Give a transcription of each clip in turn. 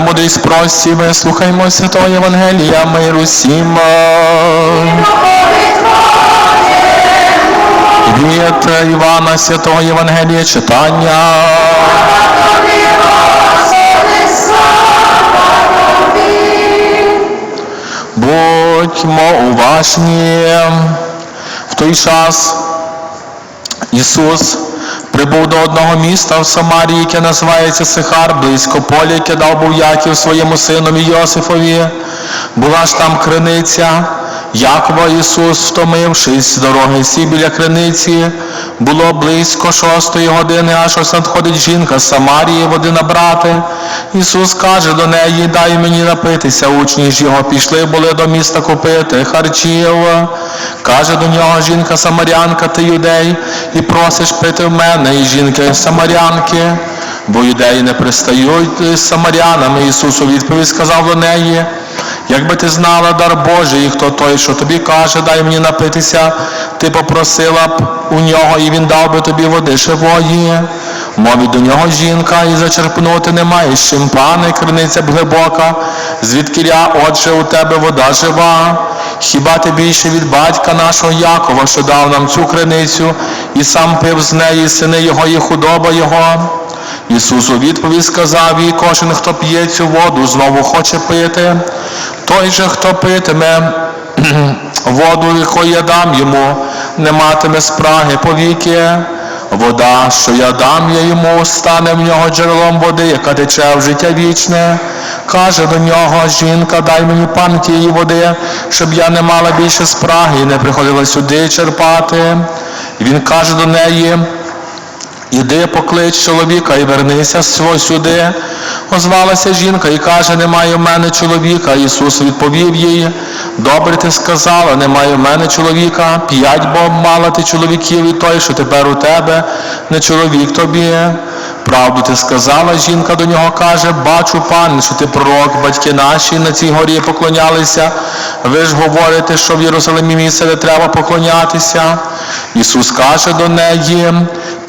Премудрість прості, вислухаймо Святого Євангелія, миру всім. Від Івана Святого Євангелія читання. Будьмо уважні. В той час Ісус прибув до одного міста в Самарії, яке називається Сихар, близько поля, яке дав був Яків своєму синові Йосифові. Була ж там криниця. Якова Ісус, втомившись з дороги сі біля криниці, було близько шостої години, аж ось надходить жінка з Самарії води набрати. Ісус каже до неї, дай мені напитися. Учні ж його пішли, були до міста купити харчів. Каже до нього жінка Самарянка, ти юдей, і просиш пити в мене, і жінки Самарянки. Бо юдеї не пристають з самарянами. Ісус у відповідь сказав до неї, Якби ти знала дар Божий, хто той, що тобі каже, дай мені напитися, ти попросила б у нього, і він дав би тобі води живої. Мовить до нього жінка, і зачерпнути немає з чим, пане, криниця б глибока, звідкиля, отже, у тебе вода жива. Хіба ти більше від батька нашого Якова, що дав нам цю криницю, і сам пив з неї сини його і худоба його? Ісус у відповідь сказав їй, кожен, хто п'є цю воду, знову хоче пити. Той же, хто питиме воду, яку я дам йому, не матиме спраги повіки. Вода, що я дам я йому, стане в нього джерелом води, яка тече в життя вічне. Каже до нього, жінка, дай мені пан тієї води, щоб я не мала більше спраги і не приходила сюди черпати. Він каже до неї, Іди поклич чоловіка і вернися сюди. Озвалася жінка і каже, немає в мене чоловіка. Ісус відповів їй, добре ти сказала, немає в мене чоловіка, п'ять бо мала ти чоловіків, і той, що тепер у тебе, не чоловік тобі. Правду ти сказала, жінка до нього каже, бачу, пане, що ти пророк, батьки наші на цій горі поклонялися. Ви ж говорите, що в Єрусалимі місце, де треба поклонятися. Ісус каже до неї,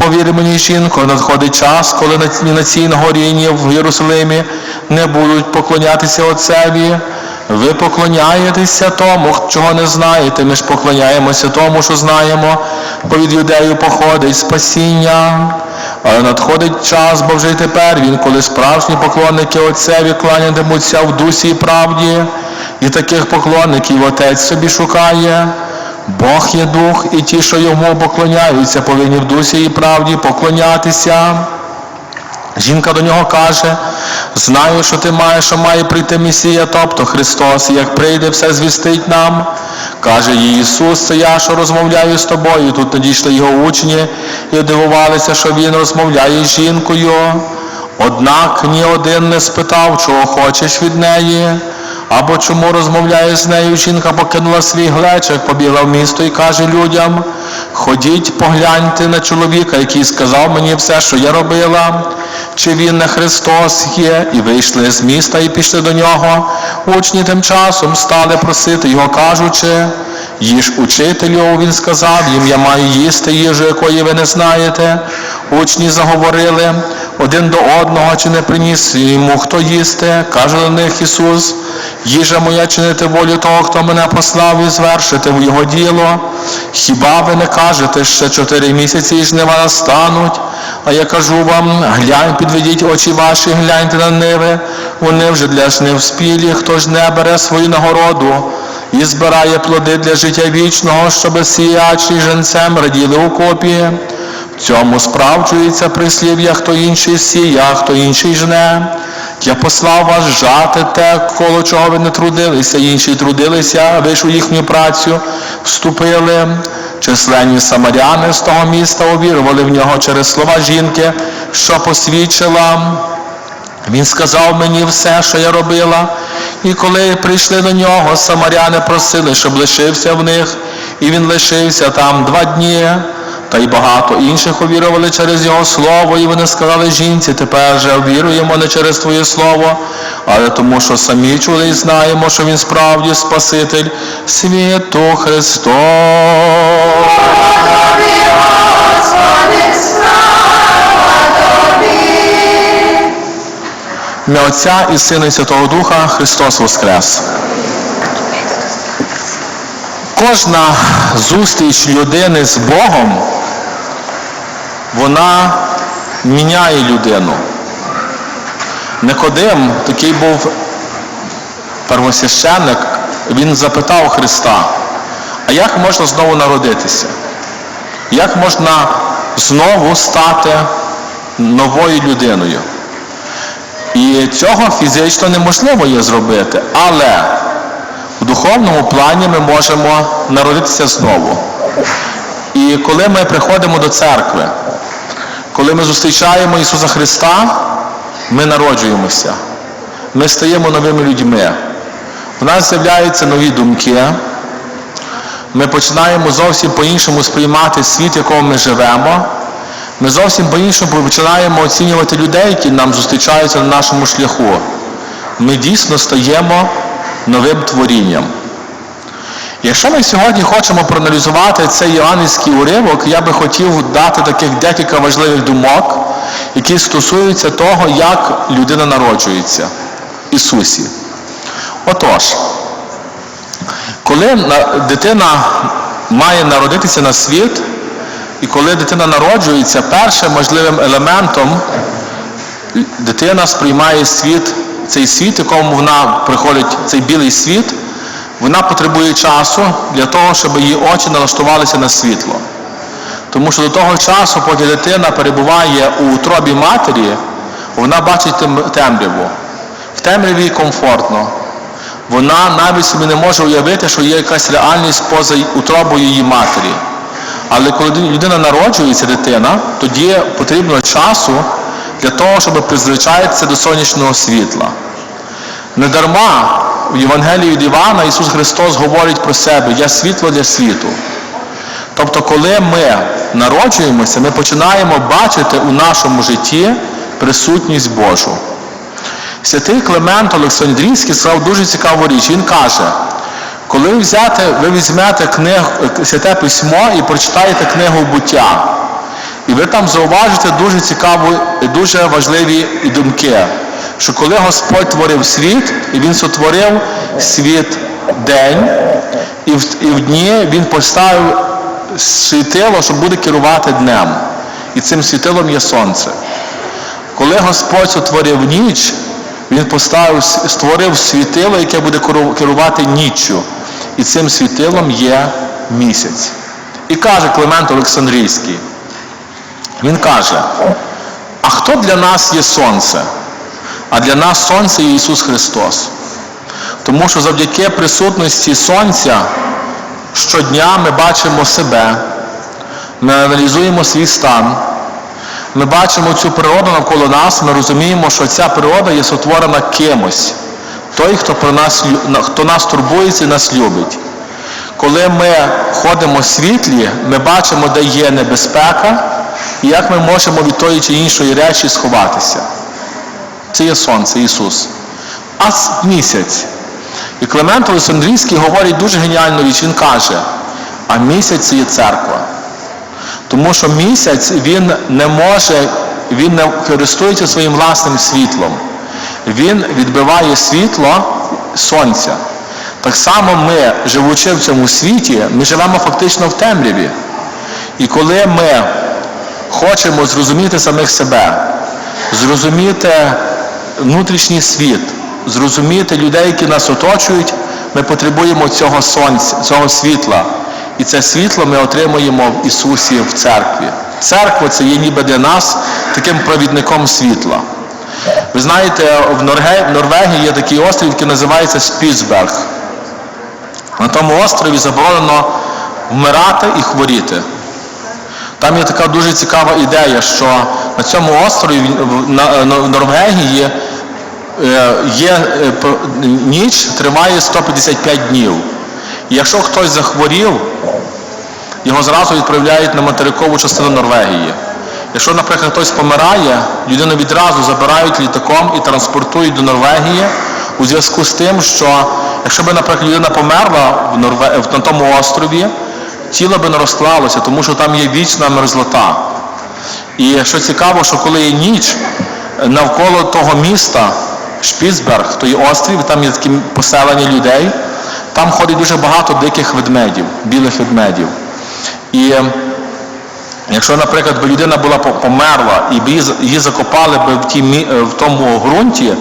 повір мені, жінко, надходить час, коли на- цій горі, в Єрусалимі не будуть поклонятися Отцеві. Ви поклоняєтеся тому, чого не знаєте. Ми ж поклоняємося тому, що знаємо, бо від юдею походить спасіння. Але надходить час, бо вже й тепер він, коли справжні поклонники Отцеві кланятимуться в дусі і правді, і таких поклонників Отець собі шукає. Бог є дух, і ті, що йому поклоняються, повинні в дусі і правді поклонятися. Жінка до нього каже, знаю, що ти маєш, що має прийти Месія, тобто Христос, і як прийде, все звістить нам. Каже їй Ісус, це я, що розмовляю з тобою. Тут надійшли його учні і дивувалися, що він розмовляє з жінкою. Однак ні один не спитав, чого хочеш від неї. Або чому розмовляє з нею, жінка покинула свій глечик, побігла в місто і каже людям, ходіть, погляньте на чоловіка, який сказав мені все, що я робила, чи він не Христос є, і вийшли з міста і пішли до нього. Учні тим часом стали просити його, кажучи, їж учителю, він сказав їм, я маю їсти їжу, якої ви не знаєте. Учні заговорили один до одного, чи не приніс йому хто їсти, каже до них Ісус, їжа моя чинити волю того, хто мене послав і звершити в його діло. Хіба ви не кажете, ще чотири місяці і жнива настануть? А я кажу вам, глянь, підведіть очі ваші, гляньте на ниви, вони вже для жнив спілі, хто ж не бере свою нагороду і збирає плоди для життя вічного, щоб сіячі женцем раділи у копі. В цьому справджується прислів'я, хто інший сія, хто інший жне. Я послав вас жати те, коло чого ви не трудилися, інші трудилися, ви ж у їхню працю вступили. Численні самаряни з того міста увірували в нього через слова жінки, що посвідчила. Він сказав мені все, що я робила. І коли прийшли до нього, самаряни просили, щоб лишився в них, і він лишився там два дні. Та й багато інших увірували через його слово, і вони сказали жінці, тепер же віруємо не через Твоє слово, але тому, що самі чули і знаємо, що він справді Спаситель світу Христос. Ім'я Отця і Сина і Святого Духа Христос Воскрес. Кожна зустріч людини з Богом, вона міняє людину. Никодим, такий був первосвященник, він запитав Христа, а як можна знову народитися? Як можна знову стати новою людиною? І цього фізично неможливо є зробити, але в духовному плані ми можемо народитися знову. І коли ми приходимо до церкви, коли ми зустрічаємо Ісуса Христа, ми народжуємося. Ми стаємо новими людьми. У нас з'являються нові думки. Ми починаємо зовсім по-іншому сприймати світ, в якому ми живемо. Ми зовсім по-іншому починаємо оцінювати людей, які нам зустрічаються на нашому шляху. Ми дійсно стаємо новим творінням. Якщо ми сьогодні хочемо проаналізувати цей євангельський уривок, я би хотів дати таких декілька важливих думок, які стосуються того, як людина народжується Ісусі. Отож, коли дитина має народитися на світ, і коли дитина народжується, першим можливим елементом дитина сприймає світ, цей світ, якому вона приходить, цей білий світ, вона потребує часу для того, щоб її очі налаштувалися на світло. Тому що до того часу, поки дитина перебуває у утробі матері, вона бачить темряву. В темряві комфортно. Вона навіть собі не може уявити, що є якась реальність поза утробою її матері. Але коли людина народжується, дитина, тоді потрібно часу для того, щоб призвичаїтися до сонячного світла. Недарма в Євангелії від Івана Ісус Христос говорить про себе, я світло для світу. Тобто, коли ми народжуємося, ми починаємо бачити у нашому житті присутність Божу. Святий Климент Олександрійський сказав дуже цікаву річ. Він каже, коли ви, взяте, ви візьмете книг, святе письмо і прочитаєте книгу буття, і ви там зауважите дуже цікаві, дуже важливі думки, що коли Господь творив світ, і Він сотворив світ день, і в, і в дні Він поставив світило, що буде керувати днем. І цим світилом є сонце. Коли Господь сотворив ніч, Він поставив, створив світило, яке буде керувати ніччю. І цим світилом є місяць. І каже Климент Олександрійський, він каже, а хто для нас є сонце? А для нас сонце є Ісус Христос. Тому що завдяки присутності Сонця щодня ми бачимо себе, ми аналізуємо свій стан, ми бачимо цю природу навколо нас, ми розуміємо, що ця природа є сотворена кимось. Той, хто, про нас, хто нас турбується і нас любить. Коли ми ходимо в світлі, ми бачимо, де є небезпека, і як ми можемо від тої чи іншої речі сховатися. Це є Сонце, Ісус. А місяць. І Климент Олександрійський говорить дуже геніальну річ. Він каже, а місяць це є церква. Тому що місяць він не може, він не користується своїм власним світлом. Він відбиває світло сонця. Так само ми, живучи в цьому світі, ми живемо фактично в темряві. І коли ми хочемо зрозуміти самих себе, зрозуміти внутрішній світ, зрозуміти людей, які нас оточують, ми потребуємо цього сонця, цього світла. І це світло ми отримуємо в Ісусі в церкві. Церква це є ніби для нас таким провідником світла. Ви знаєте, в Норвегії є такий острів, який називається Спіцберг. На тому острові заборонено вмирати і хворіти. Там є така дуже цікава ідея, що на цьому острові в Норвегії е, є е, ніч триває 155 днів. І якщо хтось захворів, його зразу відправляють на материкову частину Норвегії. Якщо, наприклад, хтось помирає, людину відразу забирають літаком і транспортують до Норвегії у зв'язку з тим, що якщо б, наприклад, людина померла в Норве... на тому острові, тіло би не розклалося, тому що там є вічна мерзлота. І що цікаво, що коли є ніч, навколо того міста Шпіцберг, той острів, там є такі поселення людей. Там ходить дуже багато диких ведмедів, білих ведмедів. І якщо, наприклад, би людина була померла і її, закопали би в, тій, е, в тому ґрунті,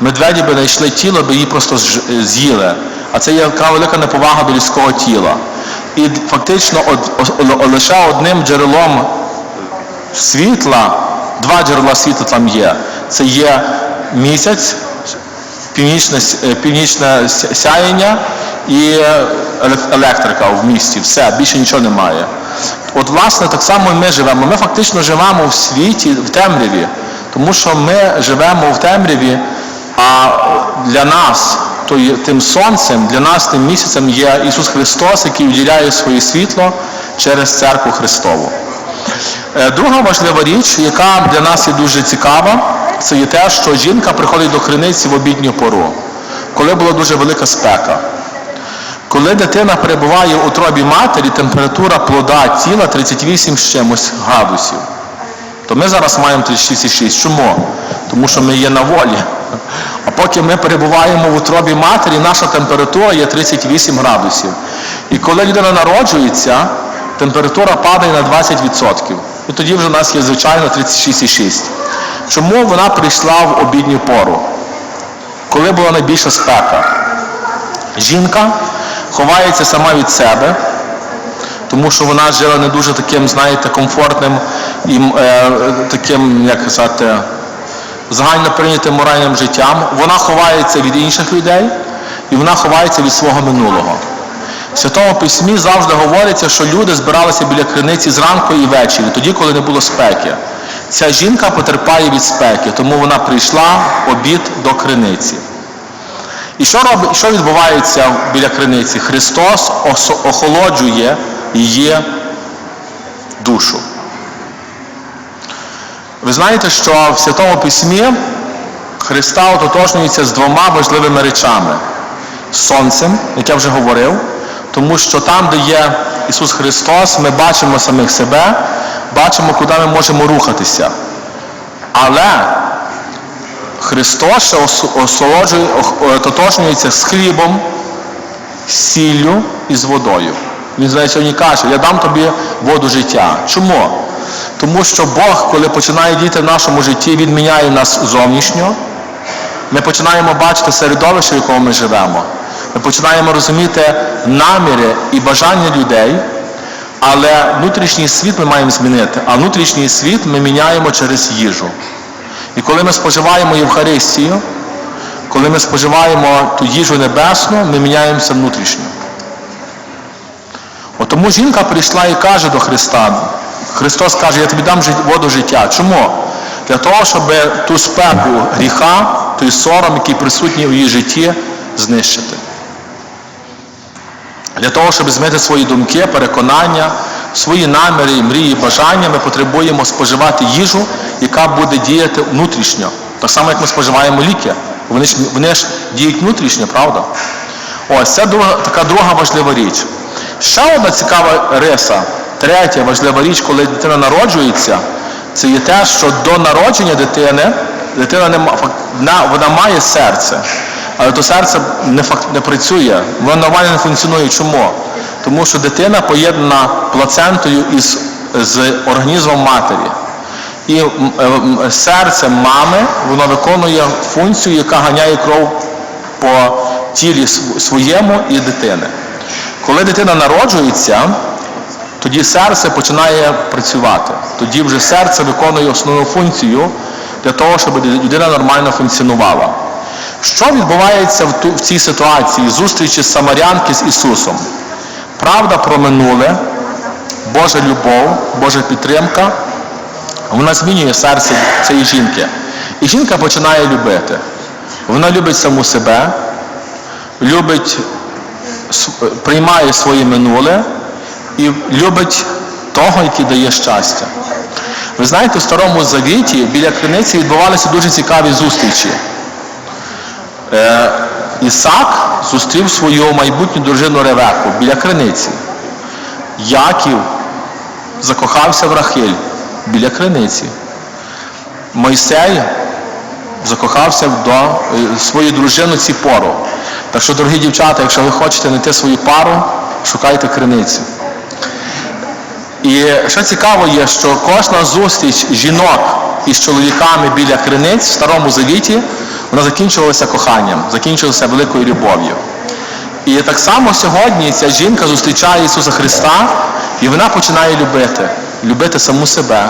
медведі би знайшли тіло, би її просто з'їли. А це є така велика неповага до людського тіла. І фактично лише одним джерелом світла, два джерела світла там є. Це є місяць, північне, е, північне сяєння і е, електрика в місті. Все, більше нічого немає. От, власне, так само і ми живемо. Ми фактично живемо в світі, в темряві, тому що ми живемо в темряві, а для нас, то є тим сонцем, для нас тим місяцем є Ісус Христос, який уділяє своє світло через церкву Христову. Е, Друга важлива річ, яка для нас є дуже цікава, це є те, що жінка приходить до криниці в обідню пору, коли була дуже велика спека. Коли дитина перебуває у утробі матері, температура плода тіла 38 з чимось градусів. То ми зараз маємо 36,6. Чому? Тому що ми є на волі. А поки ми перебуваємо в утробі матері, наша температура є 38 градусів. І коли людина народжується, температура падає на 20%. І тоді вже у нас є звичайно 36,6. Чому вона прийшла в обідню пору? Коли була найбільша спека? Жінка ховається сама від себе, тому що вона жила не дуже таким, знаєте, комфортним і е, таким, як казати, загально прийнятим моральним життям. Вона ховається від інших людей і вона ховається від свого минулого. В Святому Письмі завжди говориться, що люди збиралися біля криниці зранку і ввечері, тоді, коли не було спеки. Ця жінка потерпає від спеки, тому вона прийшла обід до криниці. І що, робить, що відбувається біля криниці? Христос охолоджує її душу. Ви знаєте, що в Святому Письмі Христа ототожнюється з двома важливими речами: сонцем, як я вже говорив, тому що там, де є Ісус Христос, ми бачимо самих себе, бачимо, куди ми можемо рухатися. Але Христос ще ох- е, з хлібом, сіллю і з водою. Він знає, сьогодні каже, я дам тобі воду життя. Чому? Тому що Бог, коли починає діяти в нашому житті, Він міняє нас зовнішньо. Ми починаємо бачити середовище, в якому ми живемо. Ми починаємо розуміти наміри і бажання людей, але внутрішній світ ми маємо змінити, а внутрішній світ ми міняємо через їжу. І коли ми споживаємо Євхаристію, коли ми споживаємо ту їжу небесну, ми міняємося внутрішньо. От тому жінка прийшла і каже до Христа, Христос каже, я тобі дам воду життя. Чому? Для того, щоб ту спеку гріха, той сором, який присутній у її житті, знищити. Для того, щоб змити свої думки, переконання, свої наміри, мрії, бажання, ми потребуємо споживати їжу, яка буде діяти внутрішньо. Так само, як ми споживаємо ліки. Вони ж, вони ж діють внутрішньо, правда? Ось це друга, така друга важлива річ. Ще одна цікава риса, третя важлива річ, коли дитина народжується, це є те, що до народження дитини дитина не вона, вона має серце, але то серце не, фак, не працює, воно нормально не функціонує. Чому? Тому що дитина поєднана плацентою із з організмом матері. І е, серце мами воно виконує функцію, яка ганяє кров по тілі своєму і дитини. Коли дитина народжується, тоді серце починає працювати. Тоді вже серце виконує основну функцію для того, щоб людина нормально функціонувала. Що відбувається в цій ситуації зустрічі Самарянки з Ісусом? Правда про минуле, Божа любов, Божа підтримка, вона змінює серце цієї жінки. І жінка починає любити. Вона любить саму себе, любить, приймає своє минуле і любить того, який дає щастя. Ви знаєте, в Старому Завіті біля криниці відбувалися дуже цікаві зустрічі. Ісак зустрів свою майбутню дружину Ревеку біля криниці. Яків закохався в Рахиль біля криниці. Мойсей закохався до е, свою дружину ці пору. Так що, дорогі дівчата, якщо ви хочете знайти свою пару, шукайте криницю. І що цікаво є, що кожна зустріч жінок із чоловіками біля криниць в Старому Завіті, вона закінчувалася коханням, закінчувалася великою любов'ю. І так само сьогодні ця жінка зустрічає Ісуса Христа, і вона починає любити, любити саму себе.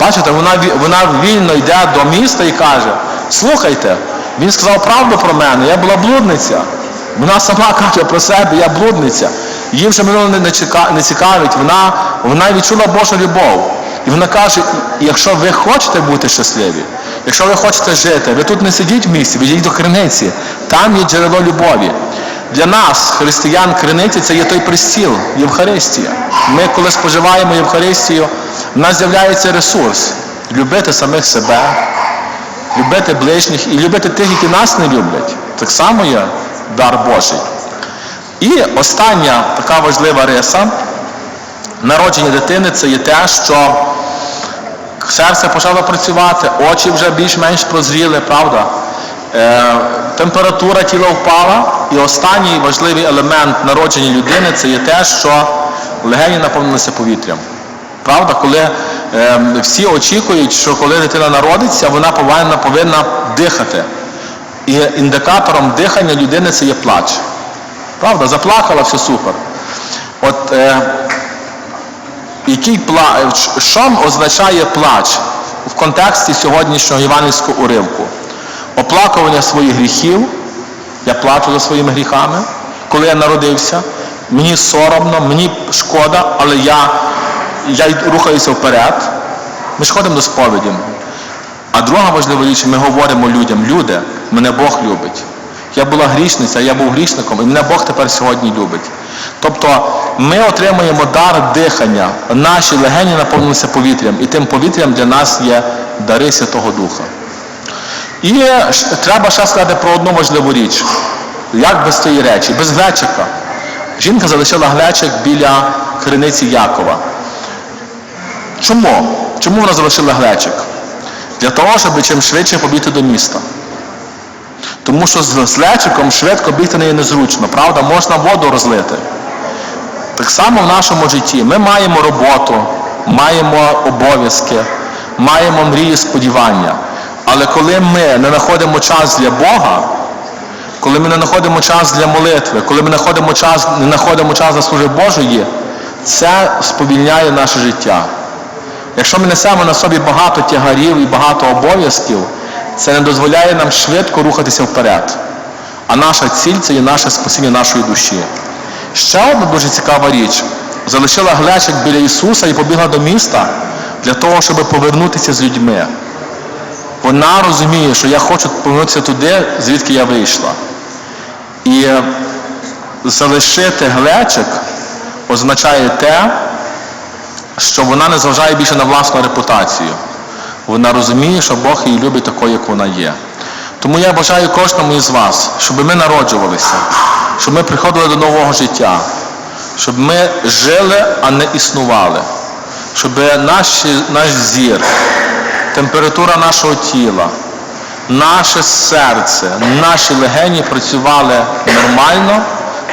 Бачите, вона, вона вільно йде до міста і каже: слухайте, він сказав правду про мене, я була блудниця. Вона сама каже про себе, я блудниця. Її вже минуло не цікавить, вона, вона відчула Божу любов. І вона каже, якщо ви хочете бути щасливі, якщо ви хочете жити, ви тут не сидіть в місті, ви до криниці, там є джерело любові. Для нас, християн, криниці, це є той пристіл, Євхаристія. Ми, коли споживаємо Євхаристію, в нас з'являється ресурс любити самих себе, любити ближніх і любити тих, які нас не люблять. Так само є дар Божий. І остання така важлива риса народження дитини це є те, що серце почало працювати, очі вже більш-менш прозріли, правда? Е, температура тіла впала, і останній важливий елемент народження людини це є те, що легені наповнилися повітрям. Правда, коли е, всі очікують, що коли дитина народиться, вона повинна, повинна дихати. І індикатором дихання людини це є плач. Правда, заплакала, все супер. От е, який плач, що означає плач в контексті сьогоднішнього євангельського уривку? Оплакування своїх гріхів, я плачу за своїми гріхами, коли я народився, мені соромно, мені шкода, але я, я рухаюся вперед. Ми ж ходимо до сповіді. А друга важлива річ, ми говоримо людям, люди, мене Бог любить. Я була грішниця, я був грішником, і мене Бог тепер сьогодні любить. Тобто ми отримуємо дар дихання, наші легені наповнилися повітрям, і тим повітрям для нас є дари Святого Духа. І треба ще сказати про одну важливу річ. Як без цієї речі? Без глечика. Жінка залишила глечик біля криниці Якова. Чому? Чому вона залишила глечик? Для того, щоб чим швидше побігти до міста. Тому що з глечиком швидко бігти не є незручно, правда, можна воду розлити. Так само в нашому житті ми маємо роботу, маємо обов'язки, маємо мрії, сподівання. Але коли ми не знаходимо час для Бога, коли ми не знаходимо час для молитви, коли ми не знаходимо час, не знаходимо час для служби Божої, це сповільняє наше життя. Якщо ми несемо на собі багато тягарів і багато обов'язків, це не дозволяє нам швидко рухатися вперед. А наша ціль це є наше спасіння нашої душі. Ще одна дуже цікава річ. Залишила глечик біля Ісуса і побігла до міста для того, щоб повернутися з людьми. Вона розуміє, що я хочу повернутися туди, звідки я вийшла. І залишити глечик означає те, що вона не зважає більше на власну репутацію. Вона розуміє, що Бог її любить такою, як вона є. Тому я бажаю кожному із вас, щоб ми народжувалися, щоб ми приходили до нового життя, щоб ми жили, а не існували, щоб наші, наш зір, температура нашого тіла, наше серце, наші легені працювали нормально,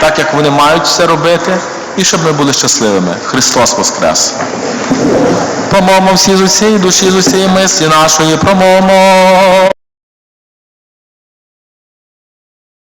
так як вони мають все робити, і щоб ми були щасливими. Христос Воскрес! Помомо всі з усієї душі, з усієї мислі нашої, промомо.